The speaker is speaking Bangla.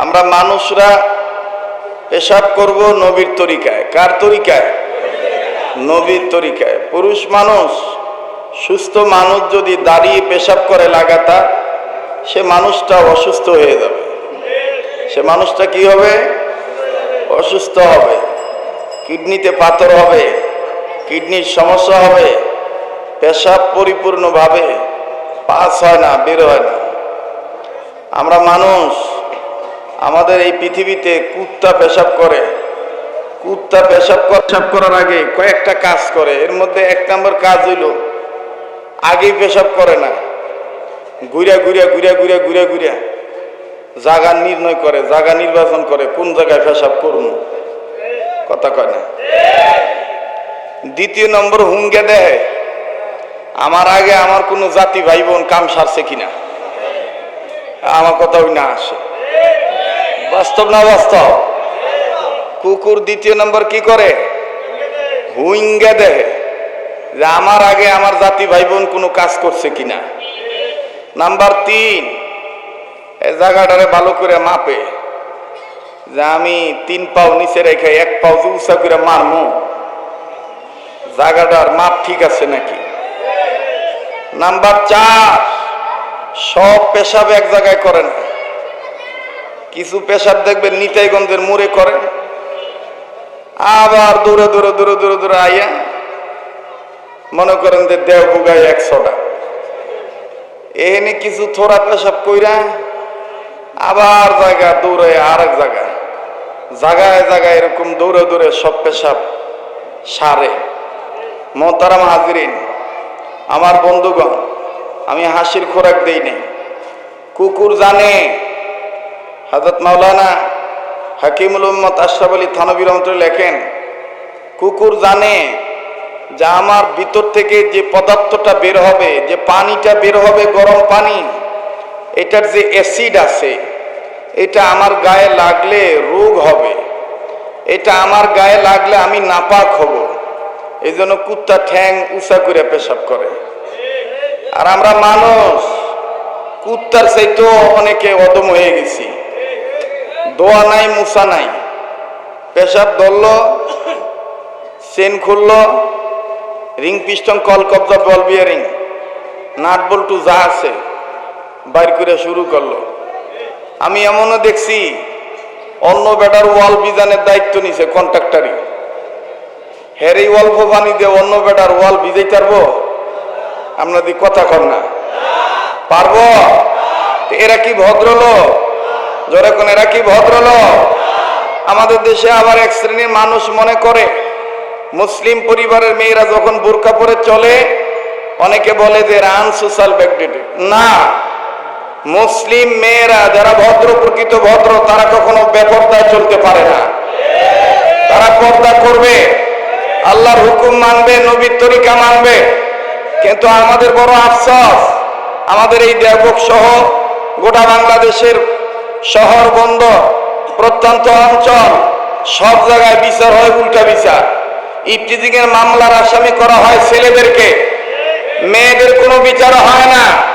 আমরা মানুষরা পেশাব করব নবীর তরিকায়। কার তরিকায়? নবীর তরিকায়। পুরুষ মানুষ, সুস্থ মানুষ যদি দাঁড়িয়ে পেশাব করে লাগাতার সে মানুষটা অসুস্থ হয়ে যাবে। সে মানুষটা কি হবে? অসুস্থ হবে। কিডনিতে পাথর হবে, কিডনির সমস্যা হবে, পেশাব পরিপূর্ণভাবে পাস হয় না, বের হয় না। আমরা মানুষ আমাদের এই পৃথিবীতে কুত্তা পেশাব করে। কুত্তা পেশাব পেশাব করার আগে কয়েকটা কাজ করে। এর মধ্যে এক নম্বর কাজ হইল, আগেই পেশাব করে না। ঘুরিয়া ঘুরিয়া ঘুরিয়া ঘুরিয়া ঘুরিয়া ঘুরিয়া জায়গা নির্ণয় করে জায়গা নির্বাচন করে, কোন জায়গায় পেশাব করুন কথা কয় না। দ্বিতীয় নম্বর, হুঙ্গে দেয় আমার আগে আমার কোনো জাতি ভাই বোন কাম সারছে কিনা? আমার কথা ওই না আসে। বাস্তব না বাস্তব? কুকুর দ্বিতীয় নম্বর কি করে? হুইঙ্গে দেয় যে আমার আগে আমার জাতি ভাই বোন কোনো কাজ করছে কিনা? নাম্বার তিন, এই জায়গাটারে ভালো করে মাপে। যে আমি তিন পাও নিচে রেখে এক পাও উঁচা করে মারমু, জায়গাটার মাপ ঠিক আছে নাকি? নাম্বার চার, সব পেশাব এক জায়গায় করে না। কিছু পেশাব দেখবেন, নিতাইগঞ্জের মোড়ে করে আবার দূরে দূরে দূরে দূরে দূরে আইয়া মনে করেন যে দেও বুগাই একশোটা। এনে কিছু থোড়া পেশাব কইরা আবার জায়গা দৌড়ে আর এক জায়গা। জায়গায় জায়গায় এরকম দৌড়ে দৌড়ে সব পেশাব সারে। মোহতারাম হাজিরিন, আমার বন্ধুগণ, আমি হাসির খোরাক দেই নাই। কুকুর জানে হাজরত মাওলানা হাকিমুল উম্মত আশরাফ আলী থানবী রহমতুল্লাহ লেখেন, কুকুর জানে যে আমার ভিতর থেকে যে পদার্থটা বের হবে, যে পানিটা বের হবে গরম পানি, এটার যে অ্যাসিড আছে, এটা আমার গায়ে লাগলে রোগ হবে, এটা আমার গায়ে লাগলে আমি নাপাক হব এই জন্য কুত্তা ঠ্যাং উষা করে পেশাব করে। আর আমরা মানুষ, কুত্তার চাইতেও অনেকে অদম হয়ে গেছি। দোয়া নাই মুসা নাই। পেশাব ধরল চেন খুলল, রিং পিস্টন, কল কবজা, বল বিয়ারিং নাট বল্টু যা আছে বাইর করে শুরু করল। আমি এমনও দেখছি, অন্য বেটার ওয়াল বিজানের দায়িত্ব নিছে কন্ট্রাক্টারই। হের অল্প পানি দিয়ে অন্য বেটার ওয়াল ভিজাই পারব? দি কথা কর না। পারব? এরা কি ভদ্রলোক? জোরে কোন এরা কি ভদ্রলোক? আমাদের দেশে আবার এক শ্রেণির মানুষ মনে করে, মুসলিম পরিবারের মেয়েরা যখন বোরকা পরে চলে, অনেকে বলে যে রান সোশ্যাল ব্যাকডেটেড না, মুসলিম মেয়েরা যারা ভদ্র, প্রকৃত ভদ্র, তারা কখনো বেপর্দায় চলতে পারে না। তারা পর্দা করবে, আল্লাহর হুকুম মানবে, নবীর তরিকা মানবে। কিন্তু আমাদের বড় আফসোস, আমাদের এই দেবক সহ গোটা বাংলাদেশের শহর বন্ধ, প্রত্যন্ত অঞ্চল, সব জায়গায় বিচার হয় উল্টা বিচার। ইফটিজিং এর মামলার আসামি করা হয় ছেলেদেরকে। মেয়েদের কোনো বিচার হয় না।